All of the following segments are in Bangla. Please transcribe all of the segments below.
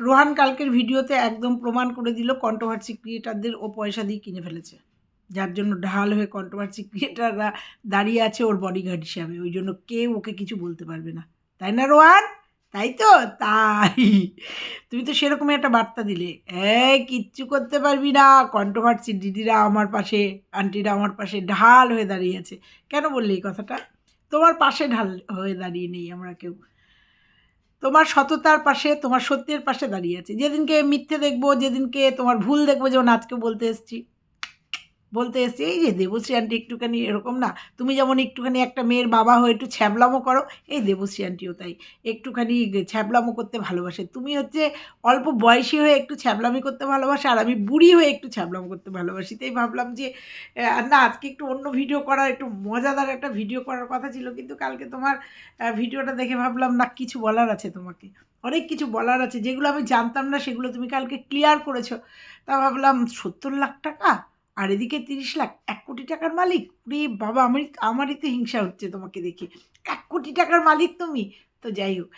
রোহান কালকের ভিডিওতে একদম প্রমাণ করে দিল কন্ট্রোভার্সি ক্রিয়েটারদের ও পয়সা দিয়ে কিনে ফেলেছে। যার জন্য ঢাল হয়ে কন্ট্রোভার্সি ক্রিয়েটাররা দাঁড়িয়ে আছে ওর বডিগার্ড হিসাবে। ওই জন্য কেউ ওকে কিছু বলতে পারবে না। তাই না, রোহান? তাই তো? তাই। তুমি তো সেরকমই একটা বার্তা দিলে। এই, কিচ্ছু করতে পারবি না। কন্ট্রোভার্সি দিদিরা আমার পাশে আন্টিরা আমার পাশে ঢাল হয়ে দাঁড়িয়ে আছে। কেন বললে এই কথাটা? তোমার পাশে ঢাল হয়ে দাঁড়িয়ে নেই আমরা কেউ। তোমার সততার পাশে, তোমার সত্যের পাশে দাঁড়িয়ে আছে। যেদিনকে মিথ্যে দেখব, যেদিনকে তোমার ভুল দেখব, যেমন আজকে বলতে এসছি। বলতে এসছি, এই যে দেবশ্রী আন্টি একটুখানি এরকম না, তুমি যেমন একটুখানি একটা মেয়ের বাবা হয়ে একটু ছ্যাবলামো করো, এই দেবশ্রী আন্টিও তাই, একটুখানি ছ্যাবলামো করতে ভালোবাসে। তুমি হচ্ছে অল্প বয়সী হয়ে একটু ছ্যাবলামি করতে ভালোবাসে, আর আমি বুড়ি হয়ে একটু ছ্যাবলামো করতে ভালোবাসি। তাই ভাবলাম যে না, আজকে একটু অন্য ভিডিও করা একটু মজাদার একটা ভিডিও করার কথা ছিল, কিন্তু কালকে তোমার ভিডিওটা দেখে ভাবলাম, না, কিছু বলার আছে তোমাকে, অনেক কিছু বলার আছে, যেগুলো আমি জানতাম না, সেগুলো তুমি কালকে ক্লিয়ার করেছ। তা ভাবলাম, সত্তর লাখ টাকা? আর এদিকে তিরিশ লাখ, এক কোটি টাকার মালিক? রে বাবা আমি আমারই তো হিংসা হচ্ছে তোমাকে দেখে। এক কোটি টাকার মালিক তুমি? তো যাই হোক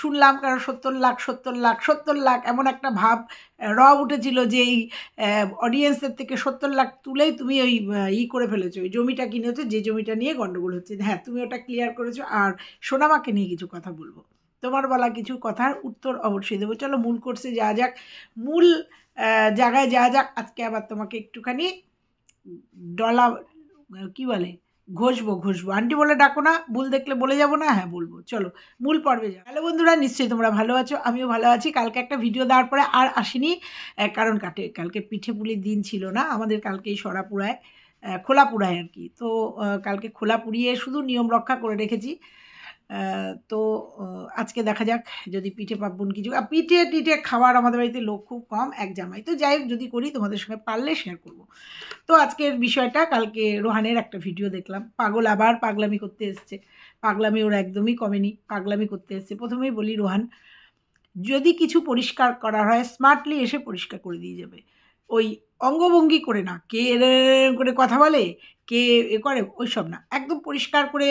শুনলাম কারণ সত্তর লাখ সত্তর লাখ সত্তর লাখ এমন একটা ভাব র উঠেছিল যে এই অডিয়েন্সের থেকে সত্তর লাখ তুলেই তুমি ওই ই করে ফেলেছো, ওই জমিটা কিনেছো, যে জমিটা নিয়ে গণ্ডগোল হচ্ছে। হ্যাঁ তুমি ওটা ক্লিয়ার করেছ আর সোনামাকে নিয়ে কিছু কথা বলব। তোমার বলা কিছু কথার উত্তর অবশ্যই দেবো। চলো মূল কোর্সে যা যাক। মূল জায়গায় যাওয়া যাক। আজকে আবার তোমাকে একটুখানি ডলা কি বলে ঘষবো ঘষবো। আন্টি বলে ডাকো না ভুল দেখলে বলে যাব না হ্যাঁ বলব। চলো মূল পর্বে যাও হ্যালো বন্ধুরা নিশ্চয়ই তোমরা ভালো আছো আমিও ভালো আছি। কালকে একটা ভিডিও দেওয়ার পরে আর আসিনি কারণ কাটে কালকে পিঠে পুলির দিন ছিল না আমাদের কালকেই সরাপুরায় আহ, খোলা পুরায় আর কি। তো কালকে খোলা পুড়িয়ে শুধু নিয়ম রক্ষা করে রেখেছি। তো আজকে দেখা যাক যদি পিঠে পার্বণ কিছু, আর পিঠে টিঠে খাওয়ার আমাদের বাড়িতে লোক খুব কম, এক জামাই। তো যাই হোক, যদি করি তোমাদের সঙ্গে পারলে শেয়ার করব। তো আজকের বিষয়টা, কালকে রোহানের একটা ভিডিও দেখলাম। পাগল আবার পাগলামি করতে এসছে। পাগলামি ওর একদমই কমেনি, পাগলামি করতে এসছে। প্রথমেই বলি, রোহান, যদি কিছু পরিষ্কার করা হয় স্মার্টলি এসে পরিষ্কার করে দিয়ে যাবে। ওই অঙ্গভঙ্গি করে না, কে করে কথা বলে কে এ করে, ওইসব না। একদম পরিষ্কার করে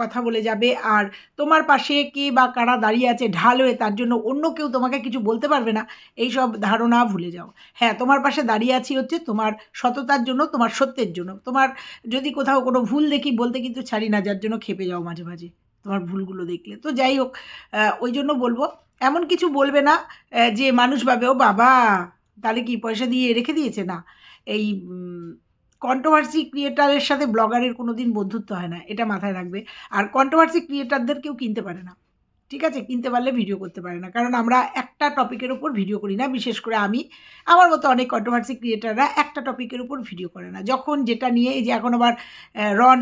কথা বলে যাবে। আর তোমার পাশে কে বা কারা দাঁড়িয়ে আছে ঢাল হয়ে, তার জন্য অন্য কেউ তোমাকে কিছু বলতে পারবে না এই সব ধারণা ভুলে যাও। হ্যাঁ তোমার পাশে দাঁড়িয়ে আছি হচ্ছে তোমার সততার জন্য, তোমার সত্যের জন্য। তোমার যদি কোথাও কোনো ভুল দেখি, বলতে কিন্তু ছাড়ি না, যার জন্য খেপে যাও মাঝে মাঝে, তোমার ভুলগুলো দেখলে। তো যাই হোক ওই জন্য বলব, এমন কিছু বলবে না যে মানুষ ভাবে, ও বাবা, তাহলে কি পয়সা দিয়ে রেখে দিয়েছে না? এই কন্ট্রোভার্সি ক্রিয়েটারের সাথে ব্লগারের কোনো দিন বন্ধুত্ব হয় না, এটা মাথায় রাখবে। আর কন্ট্রোভার্সি ক্রিয়েটারদের কেউ কিনতে পারে না। ঠিক আছে? কিনতে পারলে ভিডিও করতে পারে না। কারণ আমরা একটা টপিকের উপর ভিডিও করি না, বিশেষ করে আমি। আমার মতো অনেক কন্ট্রোভার্সি ক্রিয়েটাররা একটা টপিকের উপর ভিডিও করে না। যখন যেটা নিয়ে এই যে এখন আবার রন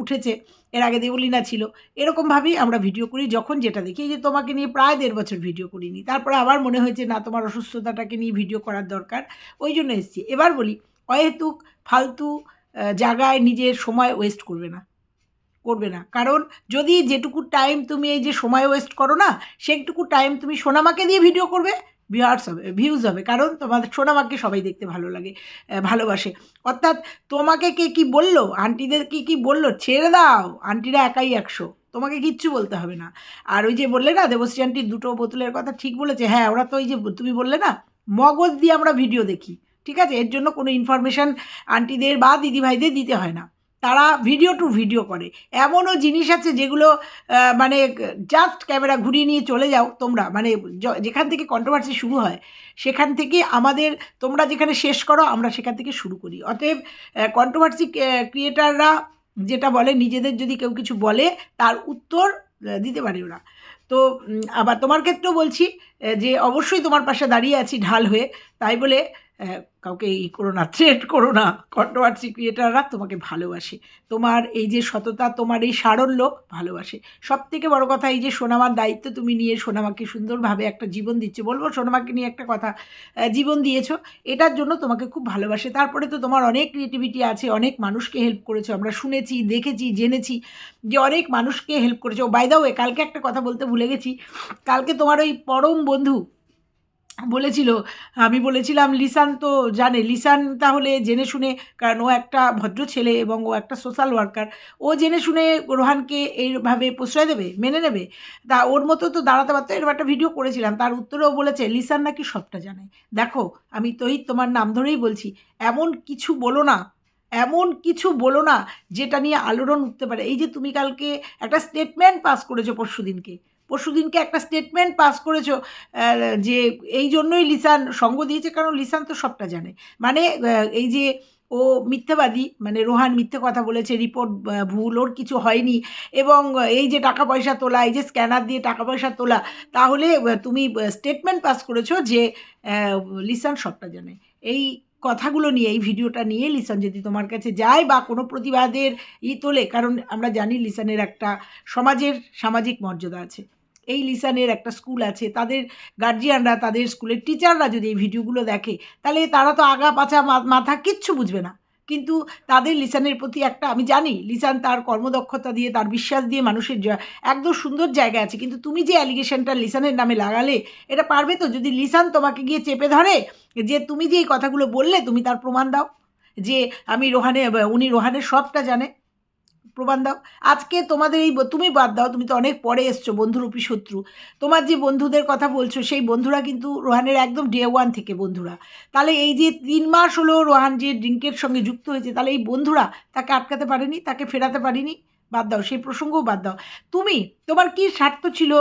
উঠেছে, এর আগে দেবলীনা ছিল, এরকমভাবেই আমরা ভিডিও করি যখন যেটা দেখি। যে তোমাকে নিয়ে প্রায় দেড় বছর ভিডিও করিনি। তারপরে আবার মনে হয়েছে, না, তোমার অসুস্থতাটাকে নিয়ে ভিডিও করার দরকার। ওই জন্য এসেছি। এবার বলি, অহেতুক ফালতু জায়গায় নিজের সময় ওয়েস্ট করবে না। করবে না। কারণ যদি যেটুকু টাইম তুমি এই যে সময় ওয়েস্ট করো না, সেইটুকু টাইম তুমি সোনামাকে দিয়ে ভিডিও করবে ভিউয়ার্স হবে ভিউজ হবে। কারণ তোমাদের সোনামাকে সবাই দেখতে ভালো লাগে ভালোবাসে। অর্থাৎ তোমাকে কে কি বলল? আন্টিদের কি কি বলল? ছেড়ে দাও! আন্টিরা একাই একশো। তোমাকে কিচ্ছু বলতে হবে না। আর ওই যে বললে না, দেবশ্রী আন্টির দুটো বোতলের কথা ঠিক বলেছে। হ্যাঁ ওরা তো ওই যে তুমি বললে না, মগজ দিয়ে আমরা ভিডিও দেখি। ঠিক আছে? এর জন্য কোনো ইনফরমেশান আন্টিদের বা দিদিভাইদের দিতে হয় না। তারা ভিডিও টু ভিডিও করে। এমনও জিনিস আছে যেগুলো মানে জাস্ট ক্যামেরা ঘুরিয়ে নিয়ে চলে যাও তোমরা। মানে যেখান থেকে কন্ট্রোভার্সি শুরু হয়, সেখান থেকে আমাদের, তোমরা যেখানে শেষ করো, আমরা সেখান থেকে শুরু করি। অতএব কন্ট্রোভার্সি ক্রিয়েটাররা যেটা বলে, নিজেদের যদি কেউ কিছু বলে, তার উত্তর দিতে পারে ওরা। তো আবার তোমার ক্ষেত্রেও বলছি যে অবশ্যই তোমার পাশে দাঁড়িয়ে আছি ঢাল হয়ে। তাই বলে কাউকে ই করো না থ্রেট করো না। কন্ট্রোভার্সি ক্রিয়েটাররা তোমাকে ভালোবাসে। তোমার এই যে সততা, তোমার এই সারল্য ভালোবাসে। সব থেকে বড় কথা, এই যে সোনামার দায়িত্ব তুমি নিয়ে সোনামাকে সুন্দরভাবে একটা জীবন দিচ্ছে। বলব সোনামাকে নিয়ে একটা কথা জীবন দিয়েছ। এটার জন্য তোমাকে খুব ভালোবাসে। তারপরে তো তোমার অনেক ক্রিয়েটিভিটি আছে, অনেক মানুষকে হেল্প করেছ। আমরা শুনেছি, দেখেছি, জেনেছি যে অনেক মানুষকে হেল্প করেছ। বাই দা ওয়ে কালকে একটা কথা বলতে ভুলে গেছি। কালকে তোমার ওই পরম বন্ধু বলেছিল, আমি বলেছিলাম, লিসান তো জানে, লিসান তাহলে জেনে শুনে, কারণ ও একটা ভদ্র ছেলে এবং ও একটা সোশ্যাল ওয়ার্কার ও জেনে শুনে রোহানকে এইভাবে প্রশ্রয় দেবে, মেনে নেবে? তা ওর মতো তো দাঁড়াতে পারতো, এরকম একটা ভিডিও করেছিলাম, তার উত্তরেও বলেছে, লিসান নাকি সবটা জানে। দেখো, আমি তহিত তোমার নাম ধরেই বলছি, এমন কিছু বলো না, এমন কিছু বলো না, যেটা নিয়ে আলোড়ন উঠতে পারে। এই যে তুমি কালকে একটা স্টেটমেন্ট পাস করেছ পরশু দিনকে পরশু দিনকে একটা স্টেটমেন্ট পাস করেছ যে এই জন্যই লিসান সঙ্গ দিয়েছে, কারণ লিসান তো সবটা জানে। মানে এই যে ও মিথ্যাবাদী মানে রোহান মিথ্যে কথা বলেছে রিপোর্ট ভুল, ওর কিছু হয়নি, এবং এই যে টাকা পয়সা তোলা, এই যে স্ক্যানার দিয়ে টাকা পয়সা তোলা, তাহলে তুমি স্টেটমেন্ট পাস করেছ যে লিসান সবটা জানে। এই কথাগুলো নিয়ে, এই ভিডিওটা নিয়ে লিসান যদি তোমার কাছে যায় বা কোনো প্রতিবাদের ই তোলে, কারণ আমরা জানি লিসানের একটা সমাজের সামাজিক মর্যাদা আছে। এই লিসানের একটা স্কুল আছে, তাদের গার্জিয়ানরা তাদের স্কুলের টিচাররা যদি এই ভিডিওগুলো দেখে, তাহলে তারা তো আগা পাছা মাথা কিচ্ছু বুঝবে না। কিন্তু তাদের লিসানের প্রতি একটা, আমি জানি লিসান তার কর্মদক্ষতা দিয়ে, তার বিশ্বাস দিয়ে মানুষের একদম সুন্দর জায়গা আছে। কিন্তু তুমি যে অ্যালিগেশনটা লিসানের নামে লাগালে, এটা পারবে তো? যদি লিসান তোমাকে গিয়ে চেপে ধরে, যে তুমি যে এই কথাগুলো বললে, তুমি তার প্রমাণ দাও। যে আমি রোহানে, উনি রোহানের সবটা জানে। প্রমাণ দাও। আজকে তোমাদের এই তুমি বাদ দাও, তুমি তো অনেক পরে এসছো বন্ধুরূপী শত্রু। তোমার যে বন্ধুদের কথা বলছো, সেই বন্ধুরা কিন্তু রোহানের একদম ডে ওয়ান থেকে বন্ধুরা। তাহলে এই যে তিন মাস হলো রোহান যে ড্রিঙ্কের সঙ্গে যুক্ত হয়েছে, তাহলে এই বন্ধুরা তাকে আটকাতে পারেনি, তাকে ফেরাতে পারেনি? বাদ দাও, সেই প্রসঙ্গও বাদ দাও। তুমি, তোমার কি স্বার্থ ছিল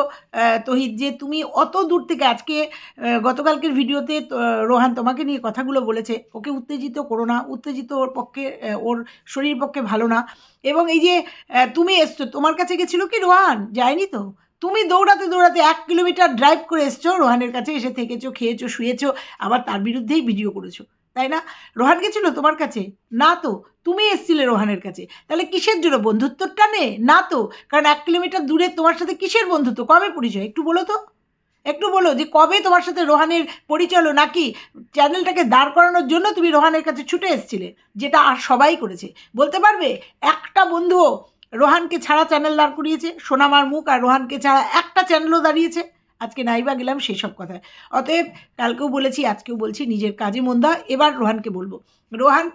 তহিদ যে তুমি অত দূর থেকে আজকে গতকালকের ভিডিওতে রোহান তোমাকে নিয়ে কথাগুলো বলেছে, ওকে উত্তেজিত করো না, উত্তেজিত ওর পক্ষে ওর শরীর পক্ষে ভালো না। এবং এই যে তুমি এসছো, তোমার কাছে গেছিল কি রোহান? যায়নি তো? তুমি দৌড়াতে দৌড়াতে এক কিলোমিটার ড্রাইভ করে এসছো, রোহানের কাছে এসে থেকেছো, খেয়েছো, শুয়েছো, আবার তার বিরুদ্ধেই ভিডিও করেছ। তাই না? রোহান গেছিল তোমার কাছে? না তো। তুমি এসছিলে রোহানের কাছে। তাহলে কিসের জন্য? বন্ধুত্বর টানে না তো। কারণ এক কিলোমিটার দূরে তোমার সাথে কিসের বন্ধুত্ব? কবে পরিচয়? একটু বলো তো। একটু বলো যে কবে তোমার সাথে রোহানের পরিচয় নাকি চ্যানেলটাকে দাঁড় করানোর জন্য তুমি রোহানের কাছে ছুটে এসেছিলে? যেটা আর সবাই করেছে। বলতে পারবে? একটা বন্ধুও রোহানকে ছাড়া চ্যানেল দাঁড় করিয়েছে। সোনামার মুখ আর রোহানকে ছাড়া একটা চ্যানেলও দাঁড়িয়েছে। আজকে নাইবা গেলাম সেসব কথায় অতএব কালকেও বলেছি, আজকেও বলছি, নিজের কাজে মন দাও। এবার রোহানকে বলব। রোহান,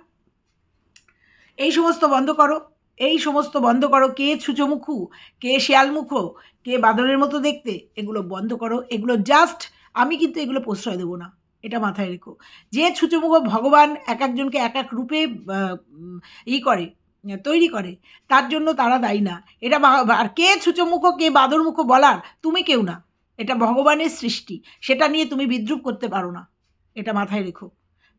এই সমস্ত বন্ধ করো। এই সমস্ত বন্ধ করো। কে ছুচোমুখু, কে শিয়ালমুখো, কে বাদরের মতো দেখতে, এগুলো বন্ধ করো। এগুলো জাস্ট আমি কিন্তু এগুলো প্রশ্রয় দেবো না। এটা মাথায় রেখো। যে ছুচোমুখ ভগবান এক একজনকে এক এক রূপে ই করে, তৈরি করে, তার জন্য তারা দায়ী না। এটা আর কে ছুচোমুখো, কে বাদরমুখো বলার তুমি কেউ না। এটা ভগবানের সৃষ্টি। সেটা নিয়ে তুমি বিদ্রুপ করতে পারো না। এটা মাথায় রেখো।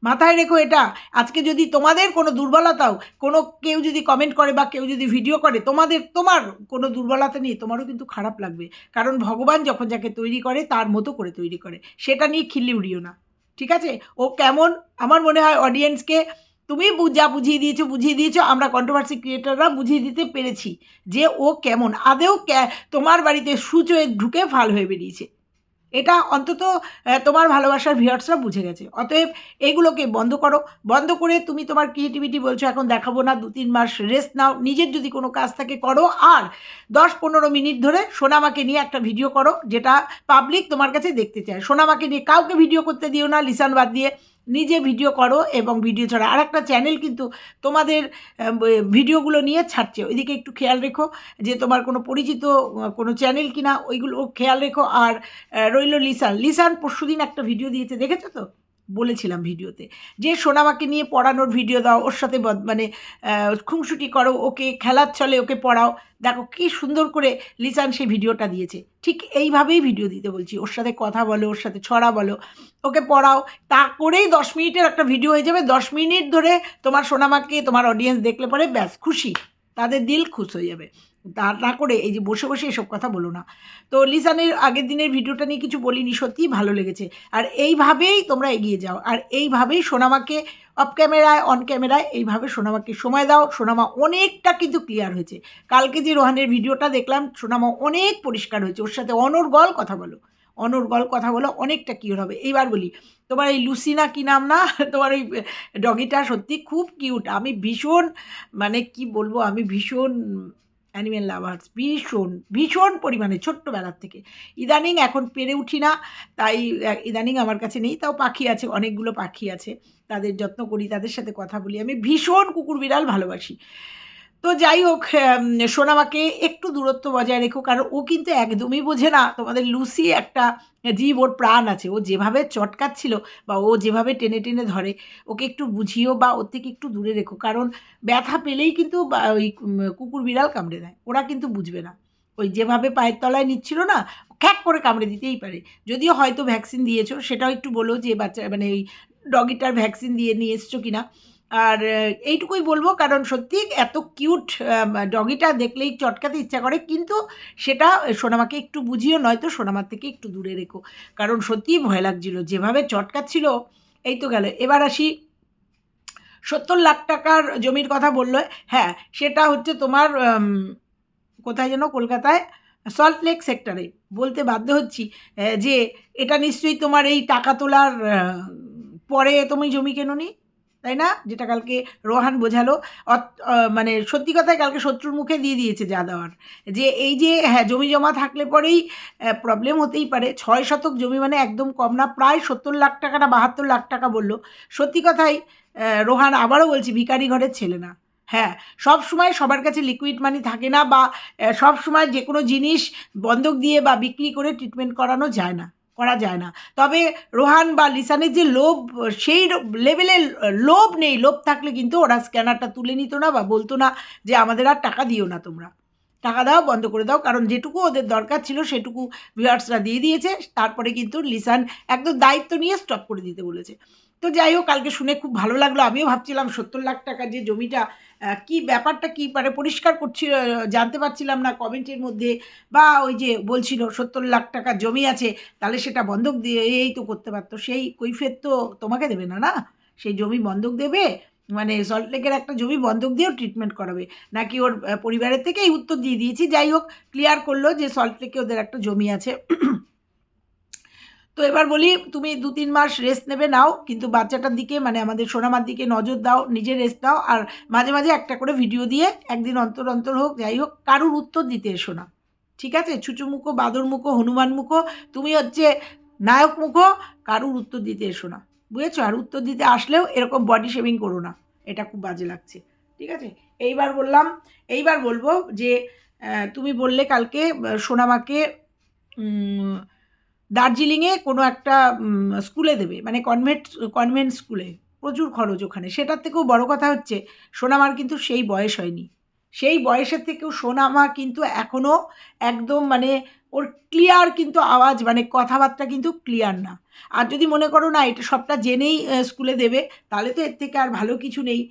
মাথায় রেখো এটা। আজকে যদি তোমাদের কোনো দুর্বলতাও, কোনো কেউ যদি কমেন্ট করে বা কেউ যদি ভিডিও করে, তোমাদের, তোমার কোনো দুর্বলতা নিয়ে তোমারও কিন্তু খারাপ লাগবে। কারণ ভগবান যখন যাকে তৈরি করে, তার মতো করে তৈরি করে। সেটা নিয়ে খিল্লি উড়িও না। ঠিক আছে? ও কেমন? আমার মনে হয় অডিয়েন্সকে তুমি বু- যা বুঝিয়ে দিয়েছ বুঝিয়ে দিয়েছ, আমরা কন্ট্রোভার্সি ক্রিয়েটাররা বুঝিয়ে দিতে পেরেছি যে ও কেমন। আদেও তোমার বাড়িতে সুচয়ে ঢুকে ফাল হয়ে বেরিয়েছে। এটা অন্তত তোমার ভালোবাসার ভিউয়ার্সরা বুঝে গেছে। অতএব এগুলোকে বন্ধ করো। বন্ধ করে তুমি তোমার ক্রিয়েটিভিটি বলছো, এখন দেখাবো না, দু তিন মাস রেস্ট নাও। নিজের যদি কোনো কাজ থাকে করো। আর দশ পনেরো মিনিট ধরে সোনামাকে নিয়ে একটা ভিডিও করো, যেটা পাবলিক তোমার কাছে দেখতে চায়। সোনামাকে নিয়ে কাউকে ভিডিও করতে দিও না, লিসান বাদ দিয়ে। নিজে ভিডিও করো এবং ভিডিও ছাড়া। আর একটা চ্যানেল কিন্তু তোমাদের ভিডিওগুলো নিয়ে ছাড়ছে। ওইদিকে একটু খেয়াল রেখো যে তোমার কোনো পরিচিত কোনো চ্যানেল কিনা, ওইগুলো খেয়াল রেখো। আর রইল লিসান। লিসান পরশুদিন একটা ভিডিও দিয়েছে, দেখেছ তো? বলেছিলাম ভিডিওতে, যে সোনামাকে নিয়ে পড়ানোর ভিডিও দাও, ওর সাথে মানে খুংসুটি করো, ওকে খেলার চলে ওকে পড়াও। দেখো কি সুন্দর করে লিসান সেই ভিডিওটা দিয়েছে। ঠিক এইভাবেই ভিডিও দিতে বলছি। ওর সাথে কথা বলো, ওর সাথে ছড়া বলো, ওকে পড়াও। তা করেই দশ মিনিটের একটা ভিডিও হয়ে যাবে। দশ মিনিট ধরে তোমার সোনামাকে তোমার অডিয়েন্স দেখলে পরে ব্যাস, খুশি। তাদের দিল খুশ হয়ে যাবে। তা না করে এই যে বসে বসে এসব কথা বলো না। তো লিসানের আগের দিনের ভিডিওটা নিয়ে কিছু বলিনি, সত্যিই ভালো লেগেছে। আর এইভাবেই তোমরা এগিয়ে যাও। আর এইভাবেই সোনামাকে অফ ক্যামেরায় অন ক্যামেরায় এইভাবে সোনামাকে সময় দাও। সোনামা অনেকটা কিন্তু ক্লিয়ার হয়েছে। কালকে যে রোহানের ভিডিওটা দেখলাম, সোনামা অনেক পরিষ্কার হয়েছে। ওর সাথে অনর্গল কথা বলো। অনর্গল কথা বলো অনেকটা কিউর হবে। এইবার বলি, তোমার এই লুসিনা কি নাম না? তোমার ওই ডগিটা সত্যি খুব কিউট আমি ভীষণ মানে কি বলব, আমি ভীষণ অ্যানিমেল লাভার্স ভীষণ ভীষণ পরিমাণে ছোট্টবেলার থেকে। ইদানিং এখন পেরে উঠি না, তাই, ইদানিং আমার কাছে নেই, তাও পাখি আছে, অনেকগুলো পাখি আছে। তাদের যত্ন করি, তাদের সাথে কথা বলি। আমি ভীষণ কুকুর বিড়াল ভালোবাসি। তো যাই হোক সোনামাকে একটু দূরত্ব বজায় রেখো, কারণ ও কিন্তু একদমই বোঝে না। তোমাদের লুসি একটা জীব, ওর প্রাণ আছে। ও যেভাবে চটকাচ্ছিল বা ও যেভাবে টেনে টেনে ধরে, ওকে একটু বুঝিও বা ওর থেকে একটু দূরে রেখো। কারণ ব্যথা পেলেই কিন্তু ওই কুকুর বিড়াল কামড়ে দেয়। ওরা কিন্তু বুঝবে না। ওই যেভাবে পায়ের তলায় নিচ্ছিল না, খ্যাক করে কামড়ে দিতেই পারে। যদিও হয়তো ভ্যাকসিন দিয়েছ, সেটাও একটু বলো যে বাচ্চা মানে ওই ডগিটার ভ্যাকসিন দিয়ে নিয়ে এসছো কিনা। আর এইটুকুই বলব কারণ সত্যি এত কিউট ডগিটা দেখলেই চটকাতে ইচ্ছা করে। কিন্তু সেটা সোনামাকে একটু বুঝিও, নয়তো সোনামার থেকে একটু দূরে রেখো। কারণ সত্যিই ভয় লাগছিল, যেভাবে চটকাচ্ছিল, এই তো গেল। এবার আসি, সত্তর লাখ টাকার জমির কথা বলল। হ্যাঁ সেটা হচ্ছে তোমার কোথায় যেন, কলকাতায় সল্ট লেক সেক্টরে বলতে বাধ্য হচ্ছি যে এটা নিশ্চয়ই তোমার এই টাকা তোলার পরে তুমি জমি কেনোনি? তাই না? যেটা কালকে রোহান বোঝালো। মানে সত্যি কথায় কালকে শত্রুর মুখে দিয়ে দিয়েছে যা দেওয়ার। যে এই যে হ্যাঁ জমি জমা থাকলে পরেই প্রবলেম হতেই পারে। ছয় শতক জমি মানে একদম কম না, প্রায় সত্তর লাখ টাকা না, বাহাত্তর লাখ টাকা বলল। সত্যি কথাই রোহান আবারও বলছি ভিকারি ঘরের ছেলে না। হ্যাঁ সব সময় সবার কাছে লিকুইড মানি থাকে না বা সব সময় যে কোনো জিনিস বন্ধক দিয়ে বা বিক্রি করে ট্রিটমেন্ট করানো যায় না। করা যায় না। তবে রোহান বা লিসানের যে লোভ, সেই লেভেলের লোভ নেই। লোভ থাকলে কিন্তু ওরা স্ক্যানারটা তুলে নিত না বা বলতো না যে আমাদের আর টাকা দিও না তোমরা। টাকা দাও বন্ধ করে দাও, কারণ যেটুকু ওদের দরকার ছিল সেটুকু ভিউয়ার্সরা দিয়ে দিয়েছে। তারপরে কিন্তু লিসান একদম দায়িত্ব নিয়ে স্টপ করে দিতে বলেছে। তো যাই হোক, কালকে শুনে খুব ভালো লাগল। আমিও ভাবছিলাম সত্তর লাখ টাকা যে জমিটা কি ব্যাপারটা কি পারে পরিষ্কার করছি জানতে পারছিলাম না কমেন্টের মধ্যে। বা ওই যে বলছিল সত্তর লাখ টাকা জমি আছে, তাহলে সেটা বন্ধক দিয়ে এই তো করতে পারতো। সেই কৈফের তো তোমাকে দেবে না না? সেই জমি বন্ধক দেবে মানে সল্টলেকের একটা জমি বন্ধক দিয়েও ট্রিটমেন্ট করাবে। নাকি ওর পরিবারের থেকে এই উত্তর দিয়ে দিয়েছি। যাই হোক ক্লিয়ার করল যে সল্টলেকে ওদের একটা জমি আছে। তো এবার বলি, তুমি দু তিন মাস রেস্ট নেবে নাও, কিন্তু বাচ্চাটার দিকে মানে আমাদের সোনামার দিকে নজর দাও, নিজে রেস্ট দাও আর মাঝে মাঝে একটা করে ভিডিও দিয়ে একদিন অন্তর অন্তর হোক, যাই হোক, কারুর উত্তর দিতে এসো না। ঠিক আছে? ছুচুমুখো হনুমান মুখো তুমি হচ্ছে নায়ক মুখো কারুর উত্তর দিতে এসো না। বুঝেছ? আর উত্তর দিতে আসলেও এরকম বডি শেভিং করো না। এটা খুব বাজে লাগছে। ঠিক আছে? এইবার বললাম, এইবার বলব যে তুমি বললে কালকে সোনামাকে দার্জিলিংয়ে কোনো একটা স্কুলে দেবে মানে কনভেন্ট কনভেন্ট স্কুলে, প্রচুর খরচ ওখানে। সেটার থেকেও বড় কথা হচ্ছে, সোনামার কিন্তু সেই বয়স হয়নি। সেই বয়সের থেকেও সোনামা কিন্তু এখনও একদম মানে ওর ক্লিয়ার কিন্তু আওয়াজ মানে কথাবার্তা কিন্তু ক্লিয়ার না। আর যদি মনে করো না, এটা সবটা জেনেই স্কুলে দেবে, তাহলে তো এর থেকে আর ভালো কিছু নেই।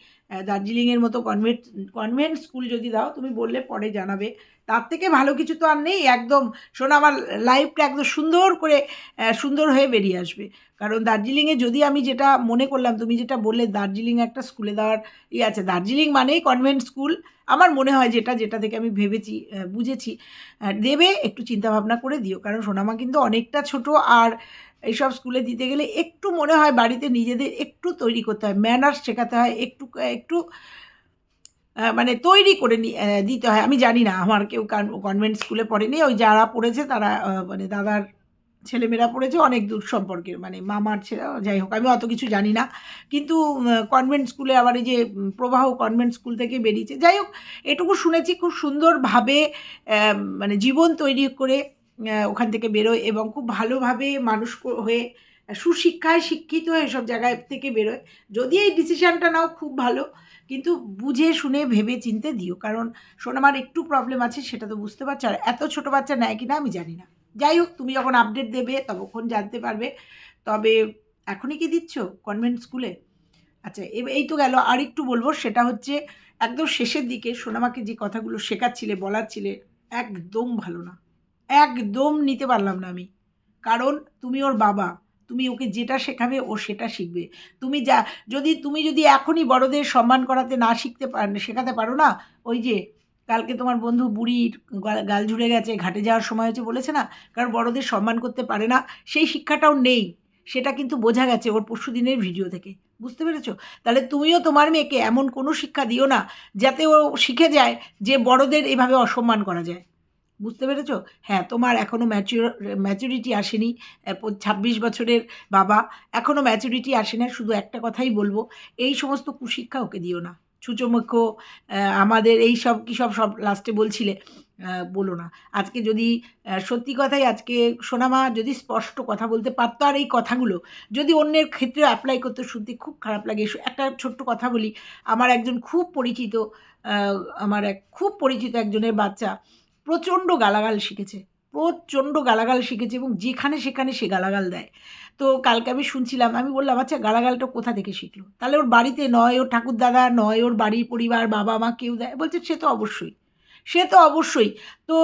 দার্জিলিংয়ের মতো কনভেন্ট কনভেন্ট স্কুল যদি দাও, তুমি বললে পরে জানাবে। তার থেকে ভালো কিছু তো আর নেই, একদম শোনা আমার লাইফটা একদম সুন্দর করে সুন্দর হয়ে বেরিয়ে আসবে। কারণ দার্জিলিংয়ে যদি আমি যেটা মনে করলাম, তুমি যেটা বললে দার্জিলিং একটা স্কুলে দেওয়ার ইয়ে আছে। দার্জিলিং মানেই কনভেন্ট স্কুল আমার মনে হয় যেটা যেটা থেকে আমি ভেবেছি বুঝেছি। দেবে, একটু চিন্তাভাবনা করে দিও। কারণ সোনামা কিন্তু অনেকটা ছোট আর এইসব স্কুলে দিতে গেলে একটু মনে হয় বাড়িতে নিজেদের একটু তৈরি করতে হয় ম্যানার্স শেখাতে হয়, একটু একটু মানে তৈরি করে দিতে হয়। আমি জানি না, আমার কেউ কনভেন্ট স্কুলে পড়েনি। ওই যারা পড়েছে তারা মানে দাদার ছেলেমেয়েরা পড়েছে, অনেক দূর সম্পর্কের মানে মামার ছেলে যাই হোক, আমি অত কিছু জানি না। কিন্তু কনভেন্ট স্কুলে আবার এই যে প্রবাহ কনভেন্ট স্কুল থেকে বেরিয়েছে। যাই হোক, এটুকু শুনেছি খুব সুন্দরভাবে মানে জীবন তৈরি করে ওখান থেকে বেরোয় এবং খুব ভালোভাবে মানুষ হয়ে, সুশিক্ষায় শিক্ষিত হয়ে সব জায়গায় থেকে বেরোয়। যদি এই ডিসিশানটা নাও, খুব ভালো। কিন্তু বুঝে, শুনে, ভেবে, চিনতে দিও। কারণ সোনামার একটু প্রবলেম আছে, সেটা তো বুঝতে পারছ। আর এত ছোটো বাচ্চা নেয় কি না আমি জানি না। যাই হোক, তুমি যখন আপডেট দেবে তখন জানতে পারবে। তবে এখনই কি দিচ্ছ কনভেন্ট স্কুলে আচ্ছা এই তো গেল। আর একটু বলব, সেটা হচ্ছে একদম শেষের দিকে সোনামাকে যে কথাগুলো শেখাচ্ছিলে, বলাচ্ছিলে, একদম ভালো না। একদম নিতে পারলাম না আমি। কারণ তুমি ওর বাবা, তুমি ওকে যেটা শেখাবে ও সেটা শিখবে। তুমি যা, যদি, তুমি যদি এখনই বড়দের সম্মান করাতে না শিখতে পার, শেখাতে পারো না, ওই যে, কালকে তোমার বন্ধু বুড়ির গাল- ঝুলে গেছে, ঘাটে যাওয়ার সময় হচ্ছে বলেছে না, কারণ বড়দের সম্মান করতে পারে না, সেই শিক্ষাটাও নেই। সেটা কিন্তু বোঝা গেছে ওর পরশু দিনের ভিডিও থেকে। বুঝতে পেরেছ? তাহলে তুমিও তোমার মেয়েকে এমন কোনো শিক্ষা দিও না, যাতে ও শিখে যায় যে বড়দের এভাবে অসম্মান করা যায়। বুঝতে পেরেছ? হ্যাঁ তোমার এখনও ম্যাচিওর ম্যাচুরিটি আসেনি। ছাব্বিশ বছরের বাবা এখনও ম্যাচুরিটি আসে না, শুধু একটা কথাই বলব, এই সমস্ত কুশিক্ষা ওকে দিও না। ছুচোমুখ আমাদের এই সব কী সব সব লাস্টে বলছিলে বলো না। আজকে যদি সত্যি কথাই আজকে সোনামা যদি স্পষ্ট কথা বলতে পারতো, আর এই কথাগুলো যদি অন্যের ক্ষেত্রে অ্যাপ্লাই করতে শুনতে খুব খারাপ লাগে একটা ছোট্ট কথা বলি। আমার একজন খুব পরিচিত আমার এক, খুব পরিচিত একজনের বাচ্চা প্রচণ্ড গালাগাল শিখেছে। প্রচণ্ড গালাগাল শিখেছে এবং যেখানে সেখানে সে গালাগাল দেয়। তো কালকে আমি শুনছিলাম, আমি বললাম আচ্ছা গালাগালটা কোথা থেকে শিখলো? তাহলে ওর বাড়িতে নয়, ওর ঠাকুর দাদা নয়, ওর বাড়ির পরিবার, বাবা মা কেউ দেয়? বলছে, সে তো অবশ্যই, সে তো অবশ্যই। তো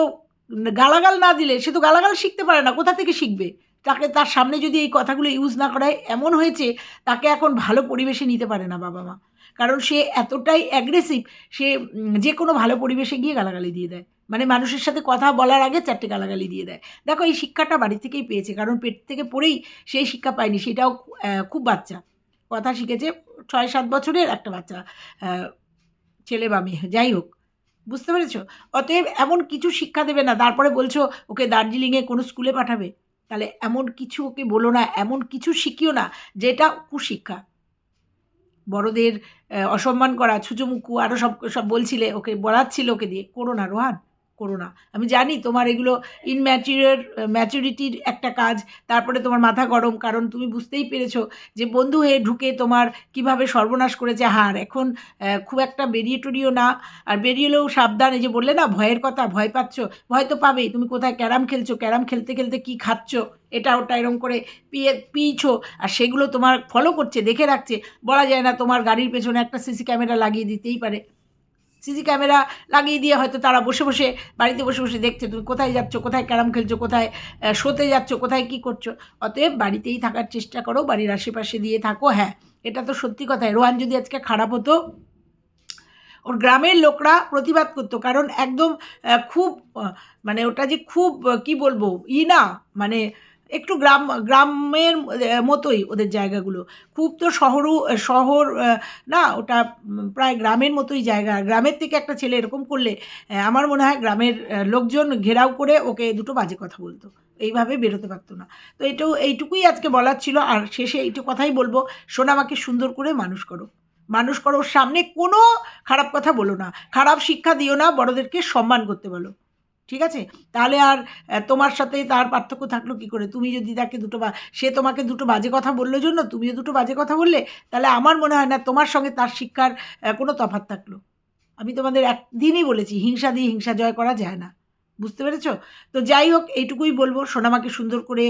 গালাগাল না দিলে সে তো গালাগাল শিখতে পারে না, কোথা থেকে শিখবে? তাকে তার সামনে যদি এই কথাগুলো ইউজ না করায়, এমন হয়েছে, তাকে এখন ভালো পরিবেশে নিতে পারে না বাবা মা। কারণ সে এতটাই অ্যাগ্রেসিভ সে যে কোনো ভালো পরিবেশে গিয়ে গালাগালি দিয়ে দেয়। মানে মানুষের সাথে কথা বলার আগে চারটে গালাগালি দিয়ে দেয়। দেখো, এই শিক্ষাটা বাড়ি থেকেই পেয়েছে, কারণ পেট থেকে পড়েই সেই শিক্ষা পায়নি, সেটাও খুব বাচ্চা। কথা শিখেছে ছয় সাত বছরের একটা বাচ্চা ছেলে বা মেয়ে, যাই হোক, বুঝতে পেরেছ? অতএব এমন কিছু শিক্ষা দেবে না, তারপরে বলছো ওকে দার্জিলিংয়ে কোনো স্কুলে পাঠাবে? তাহলে এমন কিছু ওকে বলো না, এমন কিছু শিখিও না, যেটা কুশিক্ষা। বড়দের অসম্মান করা, ছুচুমুকু আরও সব সব বলছিলে, ওকে বলাচ্ছিল ওকে দিয়ে, করো না, রোহান। করো না। আমি জানি তোমার এগুলো ইনম্যাচিওর ম্যাচুরিটির একটা কাজ, তারপরে তোমার মাথা গরম, কারণ তুমি বুঝতেই পেরেছ যে বন্ধু হয়ে ঢুকে তোমার কীভাবে সর্বনাশ করেছে। হার এখন খুব একটা বেরিয়ে টরিও না। আর বেরিয়েলেও সাবধান, এই যে বললে না, ভয়ের কথা, ভয় পাচ্ছ? ভয় তো পাবেই। তুমি কোথায় ক্যারাম খেলছো? ক্যারাম খেলতে খেলতে কি খাচ্ছ? এটা ওটা এরম করে পিয়ে, পিইছো। আর সেগুলো তোমার ফলো করছে, দেখে রাখছে। বলা যায় না তোমার গাড়ির পেছনে একটা সিসি ক্যামেরা লাগিয়ে দিতেই পারে। সিসি ক্যামেরা লাগিয়ে দিয়ে হয়তো তারা বসে বসে বাড়িতে বসে বসে দেখছে, তুমি কোথায় যাচ্ছ? কোথায় ক্যারাম খেলছো? কোথায় শোতে যাচ্ছ? কোথায় কী করছ? অতএব বাড়িতেই থাকার চেষ্টা করো, বাড়ির আশেপাশে দিয়ে থাকো হ্যাঁ। এটা তো সত্যি কথাই রোহান যদি আজকে খারাপ হতো, ওর গ্রামের লোকরা প্রতিবাদ করতো, কারণ একদম খুব মানে ওটা যে খুব কি বলব, ই না মানে একটু গ্রাম, গ্রামের মতোই ওদের জায়গাগুলো। খুব তো শহরও শহর না, ওটা প্রায় গ্রামের মতোই জায়গা। গ্রামের থেকে একটা ছেলে এরকম করলে আমার মনে হয় গ্রামের লোকজন ঘেরাও করে ওকে দুটো বাজে কথা বলতো। এইভাবে বেরোতে পারতো না। তো এটাও, এইটুকুই আজকে বলার ছিল। আর শেষে এইটুকু কথাই বলব সোনামাকে সুন্দর করে মানুষ করো। মানুষ করো সামনে কোনো খারাপ কথা বলো না। খারাপ শিক্ষা দিও না, বড়দেরকে সম্মান করতে বলো। ঠিক আছে? তাহলে আর তোমার সাথে তার পার্থক্য থাকল কি করে? তুমি যদি তাকে দুটো বা, সে তোমাকে দুটো বাজে কথা বলল জন্য তুমিও দুটো বাজে কথা বললে, তাহলে আমার মনে হয় না তোমার সঙ্গে তার শিক্ষার কোনো তফাত থাকল। আমি তোমাদের একদিনই বলেছি, হিংসা দিয়ে হিংসা জয় করা যায় না। বুঝতে পেরেছ? তো যাই হোক, এইটুকুই বলব। সোনামাকে সুন্দর করে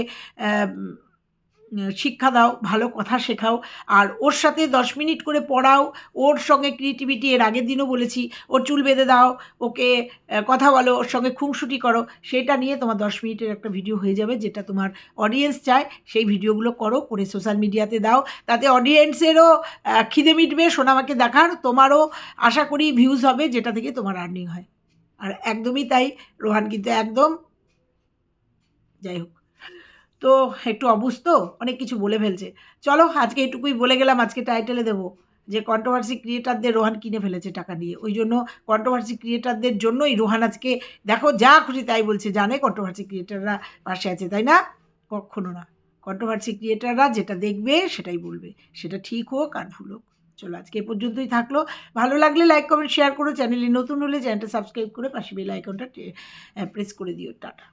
শিক্ষা দাও, ভালো কথা শেখাও। আর ওর সাথে দশ মিনিট করে পড়াও। ওর সঙ্গে ক্রিয়েটিভিটি এর আগের দিনও বলেছি, ওর চুল বেঁধে দাও, ওকে কথা বলো, ওর সঙ্গে খুনসুটি করো। সেটা নিয়ে তোমার দশ মিনিটের একটা ভিডিও হয়ে যাবে, যেটা তোমার অডিয়েন্স চায়। সেই ভিডিওগুলো করো, করে সোশ্যাল মিডিয়াতে দাও। তাতে অডিয়েন্সেরও খিদে মিটবে, সোনামাকে দেখার। তোমারও আশা করি ভিউজ হবে, যেটা থেকে তোমার আর্নিং হয়। আর একদমই তাই, রোহান, কিন্তু একদম। যাই হোক। তো একটু অবুঝ অনেক কিছু বলে ফেলছে। চলো, আজকে এটুকুই বলে গেলাম, আজকে টাইটেলে দেবো যে কন্ট্রোভার্সি ক্রিয়েটারদের রোহান কিনে ফেলেছে টাকা দিয়ে। ওই জন্য কন্ট্রোভার্সি ক্রিয়েটারদের জন্যই রোহান আজকে, দেখো, যা খুশি তাই বলছে, জানে কন্ট্রোভার্সি ক্রিয়েটাররা পাশে আছে, তাই না? কখনো না। কন্ট্রোভার্সি ক্রিয়েটাররা যেটা দেখবে, সেটাই বলবে। সেটা ঠিক হোক আর ভুল হোক। চলো, আজকে এ পর্যন্তই থাকল। ভালো লাগলে লাইক কমেন্ট শেয়ার করো। চ্যানেলে নতুন হলে চ্যানেলটা সাবস্ক্রাইব করে পাশে বেল আইকনটা প্রেস করে দিও। টাটা।